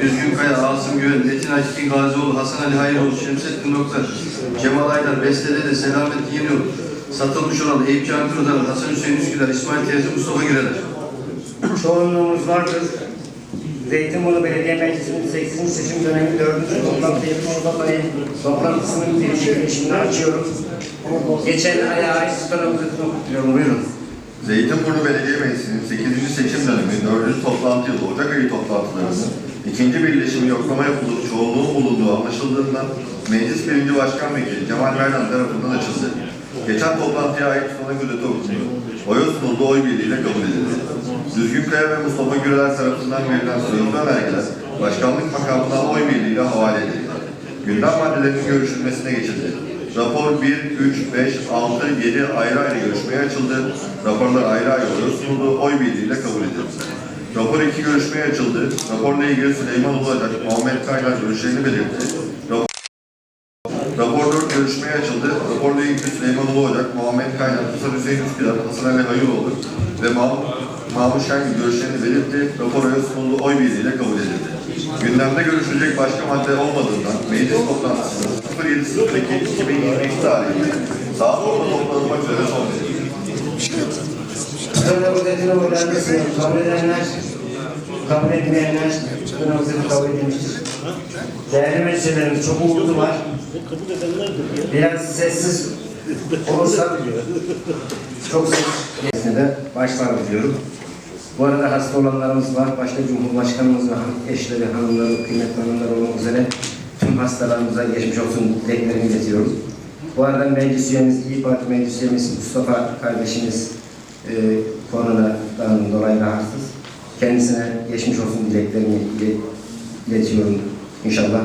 Düzgün Kaya, Asım Güven, Metin Akif Gazioğlu, Hasan Ali Hayroğlu, Şemsettin Nokta, Cemal Aydar, Bestede de Selamet Yeniyol, Satılmış olan Eyüp Can Kırılar, Hasan Hüseyin Üsküdar, İsmail Teyze, Mustafa Gireler. Çoğunluğumuz vardır. Zeytinburnu Belediye Meclisi'nin 8. seçim dönemi 4. toplantı yapımı toplantısının girişini açıyorum. Geçen aya ait tutanaklıkını kutluyorum. Buyurun. Zeytinburnu Belediye Meclisi'nin 8. seçim dönemi 4. toplantı yılı Ocak ayı toplantılarının ikinci birleşimi yoklama yapılıp çoğunluğun bulunduğu anlaşıldığından Meclis Birinci Başkan Vekili Cemal Merdan tarafından açıldı. Geçen toplantıya ait tutanak özeti okundu. Oya sunuldu, oy birliğiyle kabul edildi. Düzgün Kaya ve Mustafa Güreler tarafından verilen sözlü vergiler başkanlık makamından oy birliğiyle havale edildi. Gündem maddelerinin görüşülmesine geçildi. Rapor 1, 3, 5, 6, 7 ayrı ayrı görüşmeye açıldı. Raporlar ayrı ayrı oya sunuldu, oy birliğiyle kabul edildi. Rapor 2 görüşmeye açıldı. Raporla ilgili Süleyman Ulacak, Muhammed Kaynar görüşlerini belirtti. Rapor, rapor 4 görüşmeye açıldı. Raporla ilgili Süleyman Ulacak, Muhammed Kaynar, Hasan Hüseyin Üsküdar, Hasan Ali Hayıroğlu ve Mahmut, Mahmut Şengül görüşlerini belirtti. Rapor oya oy birliğiyle kabul edildi. Gündemde görüşülecek başka madde olmadığından meclis toplantısının 07.02.2022 tarihinde saat 10'da toplanılmak üzere son verildi. Tutanak özetini oylarını sunuyorum. Kabul edenler, kabul etmeyenler özeti kabul edilmiştir. Değerli meclislerimiz çok uğurlu var. Biraz sessiz olursak çok ses de başlarım diyorum. Bu arada hasta olanlarımız var. Başta Cumhurbaşkanımız ve eşleri, hanımları, kıymetli hanımlar olmak üzere tüm hastalarımıza geçmiş olsun dileklerimi iletiyorum. Bu arada meclis üyemiz, İYİ Parti meclis üyemiz Mustafa kardeşimiz e, koronadan dolayı rahatsız. Kendisine geçmiş olsun dileklerimi ile- iletiyorum. İnşallah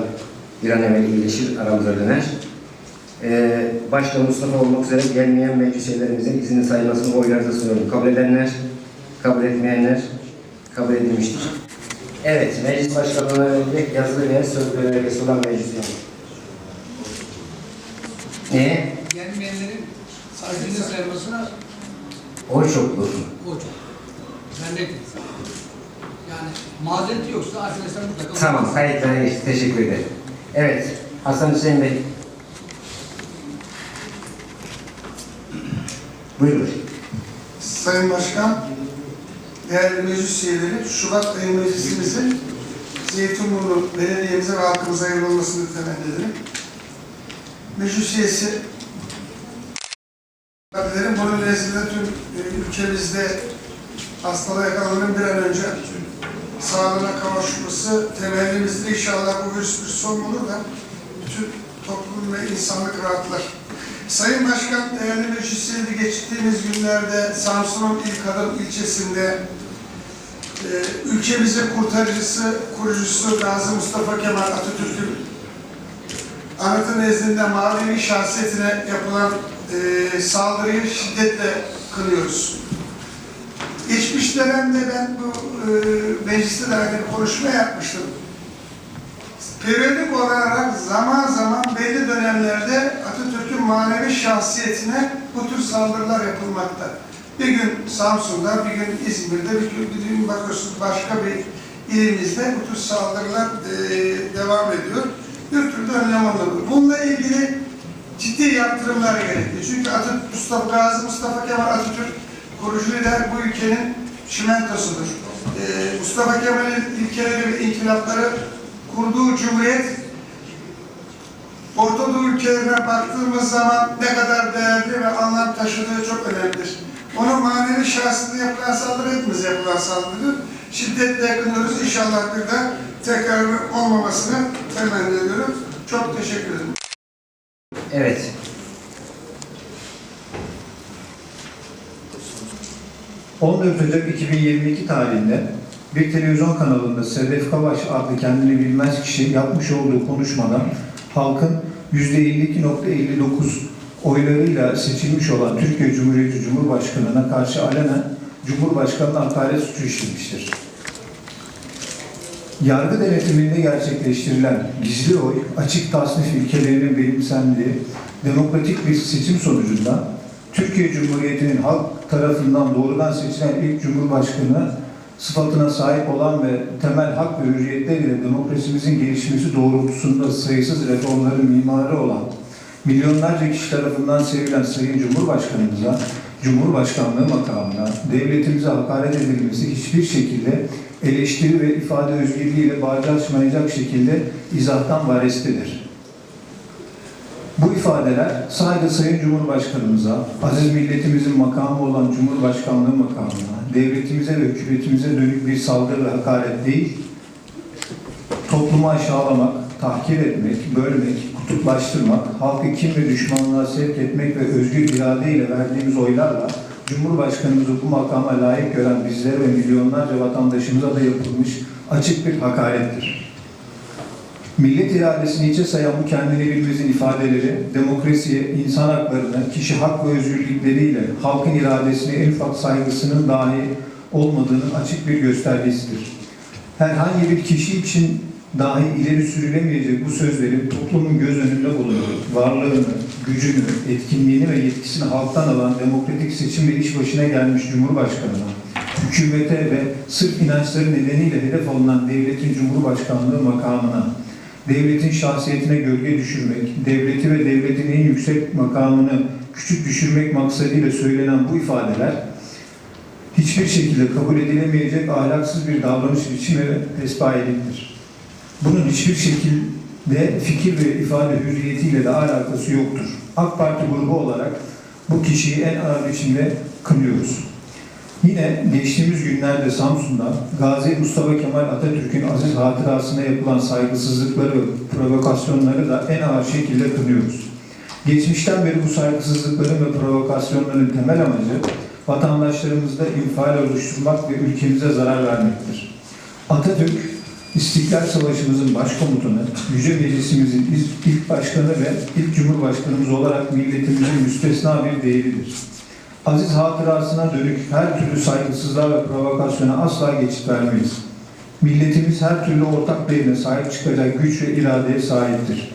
bir an evvel iyileşir, aramıza döner. Ee, başta Mustafa olmak üzere gelmeyen meclis üyelerimizin izini sayılmasını oylarınıza sunuyorum. Kabul edenler, kabul etmeyenler kabul edilmiştir. Evet, meclis başkanlığına verilecek yazılı ve sözlü önergesi olan meclis üyemiz. Ne? Gelmeyenlerin saygıyla sayılmasına Oy çokluğu. o çok. Ben de yani mazereti yoksa arkadaşlar mutlaka... Tamam, kayıtlara geçti. Teşekkür ederim. Evet, Hasan Hüseyin Bey. Buyurun. Sayın Başkan, değerli meclis üyeleri, Şubat ayı meclisimizin Zeytinburnu Belediye'mize ve halkımıza hayırlı olmasını temenni ederim. Meclis üyesi Partilerin bunun nezdinde tüm e, ülkemizde hastalığa yakalananın bir an önce sağlığına kavuşması temellimizdir. İnşallah bu virüs bir son bulur da bütün toplum ve insanlık rahatlar. Sayın Başkan, değerli meclis üyeleri geçtiğimiz günlerde Samsun'un ilk adım ilçesinde e, ülkemizin kurtarıcısı, kurucusu Gazi Mustafa Kemal Atatürk'ün anıtı nezdinde manevi şahsiyetine yapılan e, saldırıyı şiddetle kınıyoruz. Geçmiş dönemde ben bu e, mecliste de bir konuşma yapmıştım. Periyodik olarak zaman zaman belli dönemlerde Atatürk'ün manevi şahsiyetine bu tür saldırılar yapılmakta. Bir gün Samsun'da, bir gün İzmir'de, bir gün, bir gün bakıyorsunuz başka bir ilimizde bu tür saldırılar e, devam ediyor. Bir türlü önlem alınıyor. Bununla ilgili ciddi yaptırımlar gerekiyor. Çünkü Atatürk, Mustafa Gazi Mustafa Kemal Atatürk kurucu lider bu ülkenin çimentosudur. Ee, Mustafa Kemal'in ilkeleri ve inkılapları kurduğu cumhuriyet Orta Doğu ülkelerine baktığımız zaman ne kadar değerli ve anlam taşıdığı çok önemlidir. Onun manevi şahsında yapılan saldırı hepimize yapılan saldırıdır. Şiddetle yakınıyoruz. İnşallah bir de tekrar olmamasını temenni ediyorum. Çok teşekkür ederim. Evet. Hı. 14 Ocak 2022 tarihinde bir televizyon kanalında Sedef Kavaş adlı kendini bilmez kişi yapmış olduğu konuşmada halkın %52.59 oylarıyla seçilmiş olan Türkiye Cumhuriyeti Cumhurbaşkanı'na karşı alenen Cumhurbaşkanı'na hakaret suçu işlemiştir. Yargı denetiminde gerçekleştirilen gizli oy, açık tasnif ilkelerinin benimsendiği demokratik bir seçim sonucunda Türkiye Cumhuriyeti'nin halk tarafından doğrudan seçilen ilk Cumhurbaşkanı sıfatına sahip olan ve temel hak ve hürriyetler ile demokrasimizin gelişmesi doğrultusunda sayısız reformların mimarı olan milyonlarca kişi tarafından sevilen Sayın Cumhurbaşkanımıza, Cumhurbaşkanlığı makamına, devletimize hakaret edilmesi hiçbir şekilde eleştiri ve ifade özgürlüğüyle bağdaşmayacak şekilde izahtan varestedir. Bu ifadeler sadece Sayın Cumhurbaşkanımıza, aziz milletimizin makamı olan Cumhurbaşkanlığı makamına, devletimize ve hükümetimize dönük bir saldırı ve hakaret değil, toplumu aşağılamak, tahkir etmek, bölmek, kutuplaştırmak, halkı kim ve düşmanlığa sevk etmek ve özgür iradeyle verdiğimiz oylarla Cumhurbaşkanımızı bu makama layık gören bizlere ve milyonlarca vatandaşımıza da yapılmış açık bir hakarettir. Millet iradesini içe sayan bu kendini bilmezin ifadeleri, demokrasiye, insan haklarına, kişi hak ve özgürlükleriyle halkın iradesine en ufak saygısının dahi olmadığının açık bir göstergesidir. Herhangi bir kişi için dahi ileri sürülemeyecek bu sözleri toplumun göz önünde bulunuyor. Varlığını, gücünü, etkinliğini ve yetkisini halktan alan demokratik seçimle iş başına gelmiş Cumhurbaşkanı'na, hükümete ve sırf inançları nedeniyle hedef alınan devletin Cumhurbaşkanlığı makamına, devletin şahsiyetine gölge düşürmek, devleti ve devletin en yüksek makamını küçük düşürmek maksadıyla söylenen bu ifadeler hiçbir şekilde kabul edilemeyecek ahlaksız bir davranış biçimi ve pespayeliktir. Bunun hiçbir şekilde fikir ve ifade hürriyetiyle de alakası yoktur. AK Parti grubu olarak bu kişiyi en ağır biçimde kınıyoruz. Yine geçtiğimiz günlerde Samsun'da Gazi Mustafa Kemal Atatürk'ün aziz hatırasına yapılan saygısızlıkları ve provokasyonları da en ağır şekilde kınıyoruz. Geçmişten beri bu saygısızlıkların ve provokasyonların temel amacı vatandaşlarımızda infial oluşturmak ve ülkemize zarar vermektir. Atatürk, İstiklal Savaşımızın başkomutanı, Yüce Meclisimizin ilk- başkanı ve ilk Cumhurbaşkanımız olarak milletimizin müstesna bir değeridir. Aziz hatırasına dönük her türlü saygısızlığa ve provokasyona asla geçit vermeyiz. Milletimiz her türlü ortak değerine sahip çıkacak güç ve iradeye sahiptir.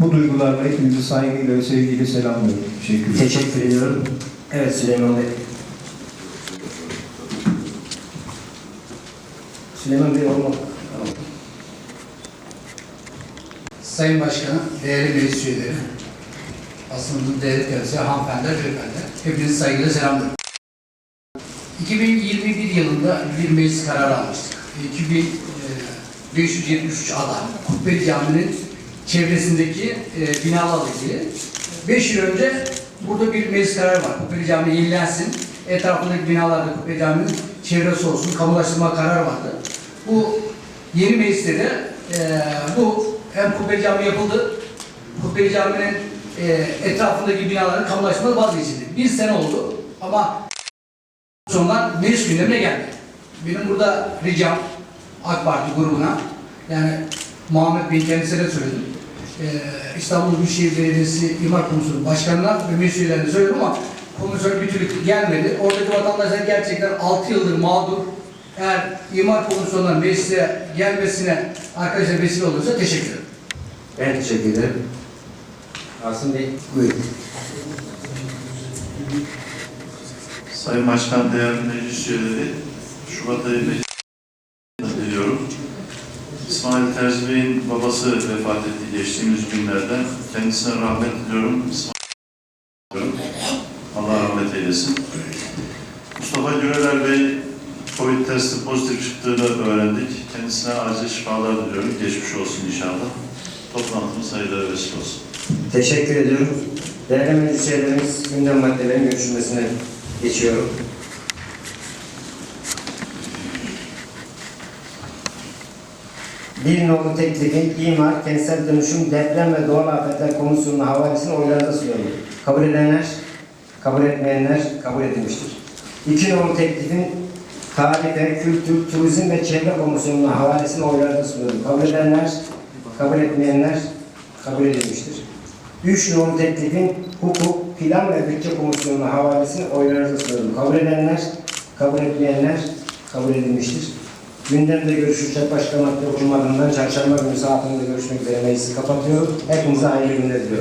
Bu duygularla hepinizi saygıyla ve sevgiyle selamlıyorum. Teşekkür ederim. Teşekkür ediyorum. Evet Süleyman Bey. Süleyman Bey olmak. Tamam. Sayın Başkanım, değerli meclis üyeleri, basının değerli temsilci, hanımefendiler, beyefendiler, hepinizi saygıyla selamlıyorum. 2021 yılında bir meclis kararı almıştık. 2573 ada, Kubbeli Camii'nin çevresindeki e, binalarla ilgili. 5 yıl önce burada bir meclis kararı var. Kubbeli Camii yenilensin, etrafındaki binalarda Kubbeli Camii'nin çevresi olsun, kamulaştırma kararı vardı. Bu yeni mecliste de e, bu hem Kubbeli Camii yapıldı, Kubbeli Camii'nin e, etrafındaki binaların kamulaştırma vazgeçildi. Bir sene oldu ama sonlar meclis gündemine geldi. Benim burada ricam AK Parti grubuna yani Muhammed Bey kendisine söyledim. Ee, İstanbul Büyükşehir Belediyesi İmar Komisyonu Başkanı'na ve meclis üyelerine söyledim ama komisyon bir türlü gelmedi. Oradaki vatandaşlar gerçekten 6 yıldır mağdur. Eğer İmar Komisyonu'ndan meclise gelmesine arkadaşlar vesile olursa teşekkür ederim. Ben teşekkür ederim. Asım Bey, buyurun. Sayın Başkan, değerli meclis üyeleri, Şubat ayı diliyorum. İsmail Terzi Bey'in babası vefat etti geçtiğimiz günlerde. Kendisine rahmet diliyorum. İsmail diliyorum. Allah rahmet eylesin. Mustafa Güreler Bey Covid testi pozitif çıktığını öğrendik. Kendisine acil şifalar diliyorum. Geçmiş olsun inşallah. Toplantımız hayırlı vesile olsun. Teşekkür ediyorum. Değerli meclis üyelerimiz gündem maddelerin görüşülmesine geçiyorum. Bir nolu teklifin imar, kentsel dönüşüm, deprem ve doğal afetler komisyonuna havalesini oylarınıza sunuyorum. Kabul edenler, kabul etmeyenler kabul edilmiştir. İki nolu teklifin tarife, kültür, turizm ve çevre komisyonuna havalesini oylarınıza sunuyorum. Kabul edenler, kabul etmeyenler kabul edilmiştir. Üç nolu teklifin hukuk, plan ve bütçe komisyonuna havalesini oylarınıza sunuyorum. Kabul edenler, kabul etmeyenler kabul edilmiştir. Gündemde görüşülecek başka madde bulunmadığından çarşamba günü saatinde görüşmek üzere meclisi kapatıyorum. Hepinize hayırlı günler diliyorum.